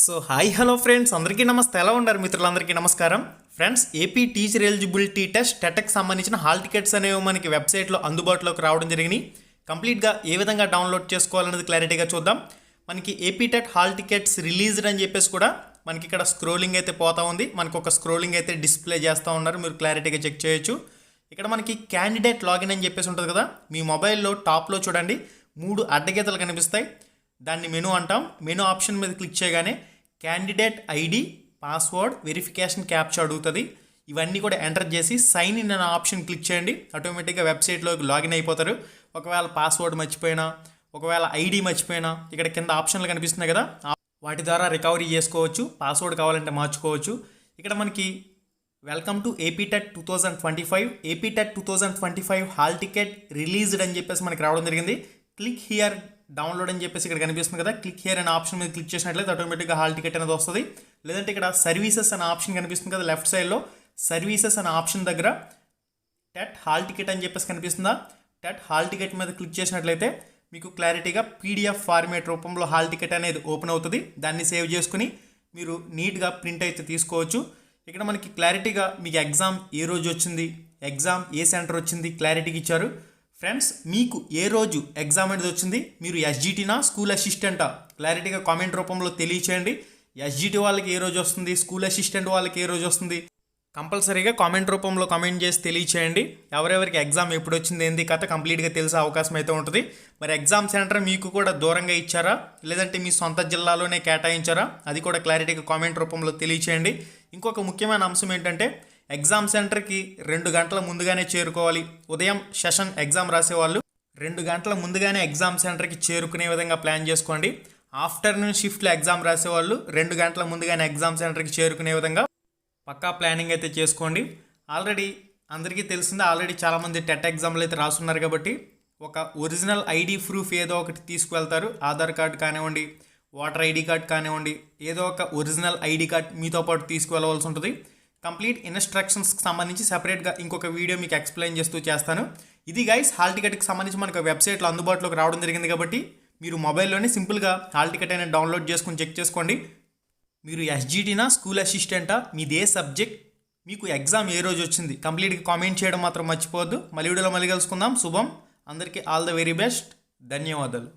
So hi hello friends. అందరికీ నమస్తే. ఎలా ఉన్నారు మిత్రులందరికీ నమస్కారం? Friends AP teacher eligibility test టెట్కి సంబంధించిన హాల్ టికెట్స్ అనేవి మనకి వెబ్సైట్లో అందుబాటులోకి రావడం జరిగినాయి. కంప్లీట్గా ఏ విధంగా డౌన్లోడ్ చేసుకోవాలనేది క్లారిటీగా చూద్దాం. మనకి AP TET hall tickets released అని చెప్పేసి కూడా మనకి ఇక్కడ స్క్రోలింగ్ అయితే పోతా ఉంది. మనకు ఒక స్క్రోలింగ్ అయితే డిస్ప్లే చేస్తూ ఉన్నారు. మీరు క్లారిటీగా చెక్ చేయొచ్చు. ఇక్కడ మనకి క్యాండిడేట్ లాగిన్ అని చెప్పేసి ఉంటుంది కదా. మీ మొబైల్లో టాప్లో చూడండి. మూడు అడ్డగీతలు కనిపిస్తాయి. దాన్ని మెనూ అంటాం. మెనూ ఆప్షన్ మీద క్లిక్ చేయగానే candidate ID password verification capture అడుగుతుంది. ఇవన్నీ కూడా ఎంటర్ చేసి సైన్ ఇన్ అనే ఆప్షన్ క్లిక్ చేయండి. ఆటోమేటిక్గా వెబ్సైట్లోకి లాగిన్ అయిపోతారు. ఒకవేళ పాస్వర్డ్ మర్చిపోయినా ఒకవేళ ఐడి మర్చిపోయినా ఇక్కడ కింద ఆప్షన్లు కనిపిస్తున్నాయి కదా వాటి ద్వారా రికవరీ చేసుకోవచ్చు. పాస్వర్డ్ కావాలంటే మార్చుకోవచ్చు. ఇక్కడ మనకి welcome to AP TET two thousand twenty five. AP TET two thousand twenty five hall ticket released అని చెప్పేసి మనకి రావడం జరిగింది. క్లిక్ హియర్ డౌన్లోడ్ అని చెప్పేసి ఇక్కడ కనిపిస్తుంది కదా. క్లిక్ హియర్ అనే ఆప్షన్ మీద క్లిక్ చేసినట్లయితే ఆటోమేటిక్గా హాల్ టికెట్ అనేది వస్తుంది. లేదంటే ఇక్కడ సర్వీసెస్ అనే ఆప్షన్ కనిపిస్తుంది కదా లెఫ్ట్ సైడ్లో సర్వీసెస్ అనే ఆప్షన్ దగ్గర టెట్ హాల్ టికెట్ అని చెప్పేసి కనిపిస్తుందా? టెట్ హాల్ టికెట్ మీద క్లిక్ చేసినట్లయితే మీకు క్లారిటీగా పీడిఎఫ్ ఫార్మేట్ రూపంలో హాల్ టికెట్ అనేది ఓపెన్ అవుతుంది. దాన్ని సేవ్ చేసుకుని మీరు నీట్గా ప్రింట్ అయితే తీసుకోవచ్చు. ఇక్కడ మనకి క్లారిటీగా మీకు ఎగ్జామ్ ఏ రోజు వచ్చింది? ఎగ్జామ్ ఏ సెంటర్ వచ్చింది? క్లారిటీగా ఇచ్చారు. ఫ్రెండ్స్ మీకు ఏ రోజు ఎగ్జామ్ అనేది వచ్చింది? మీరు ఎస్జిటీనా స్కూల్ అసిస్టెంటా క్లారిటీగా కామెంట్ రూపంలో తెలియచేయండి. ఎస్జిటి వాళ్ళకి ఏ రోజు వస్తుంది? స్కూల్ అసిస్టెంట్ వాళ్ళకి ఏ రోజు వస్తుంది? కంపల్సరీగా కామెంట్ రూపంలో కామెంట్ చేసి తెలియచేయండి. ఎవరెవరికి ఎగ్జామ్ ఎప్పుడు వచ్చింది ఏంది కథ కంప్లీట్గా తెలిసే అవకాశం అయితే ఉంటుంది. మరి ఎగ్జామ్ సెంటర్ మీకు కూడా దూరంగా ఇచ్చారా? లేదంటే మీ సొంత జిల్లాలోనే కేటాయించారా? అది కూడా క్లారిటీగా కామెంట్ రూపంలో తెలియచేయండి. ఇంకొక ముఖ్యమైన అంశం ఏంటంటే ఎగ్జామ్ సెంటర్కి రెండు గంటల ముందుగానే చేరుకోవాలి. ఉదయం సెషన్ ఎగ్జామ్ రాసేవాళ్ళు రెండు గంటల ముందుగానే ఎగ్జామ్ సెంటర్కి చేరుకునే విధంగా ప్లాన్ చేసుకోండి. ఆఫ్టర్నూన్ షిఫ్ట్లో ఎగ్జామ్ రాసేవాళ్ళు రెండు గంటల ముందుగానే ఎగ్జామ్ సెంటర్కి చేరుకునే విధంగా పక్కా ప్లానింగ్ అయితే చేసుకోండి. ఆల్రెడీ అందరికీ తెలిసిందే ఆల్రెడీ చాలామంది టెట్ ఎగ్జామ్లు అయితే రాస్తున్నారు కాబట్టి ఒక ఒరిజినల్ ఐడి ప్రూఫ్ ఏదో ఒకటి తీసుకువెళ్తారు. ఆధార్ కార్డ్ కానివ్వండి ఓటర్ ఐడి కార్డ్ కానివ్వండి ఏదో ఒక ఒరిజినల్ ఐడి కార్డ్ మీతో పాటు తీసుకువెళ్ళవలసి ఉంటుంది. కంప్లీట్ ఇన్స్ట్రక్షన్స్కి సంబంధించి సెపరేట్గా ఇంకొక వీడియో మీకు ఎక్స్ప్లెయిన్ చేస్తూ చేస్తాను. ఇది గైస్ హాల్ టికెట్కి సంబంధించి మనకు వెబ్సైట్లో అందుబాటులోకి రావడం జరిగింది కాబట్టి మీరు మొబైల్లోనే సింపుల్గా హాల్ టికెట్ అనేది డౌన్లోడ్ చేసుకుని చెక్ చేసుకోండి. మీరు ఎస్జీటీనా స్కూల్ అసిస్టెంటా మీది ఏ సబ్జెక్ట్ మీకు ఎగ్జామ్ ఏ రోజు వచ్చింది? కంప్లీట్గా కామెంట్ చేయడం మాత్రం మర్చిపోవద్దు. మళ్ళీ వీడియోలో మళ్ళీ కలుసుకుందాం. శుభం. అందరికీ ఆల్ ద వెరీ బెస్ట్ ధన్యవాదాలు.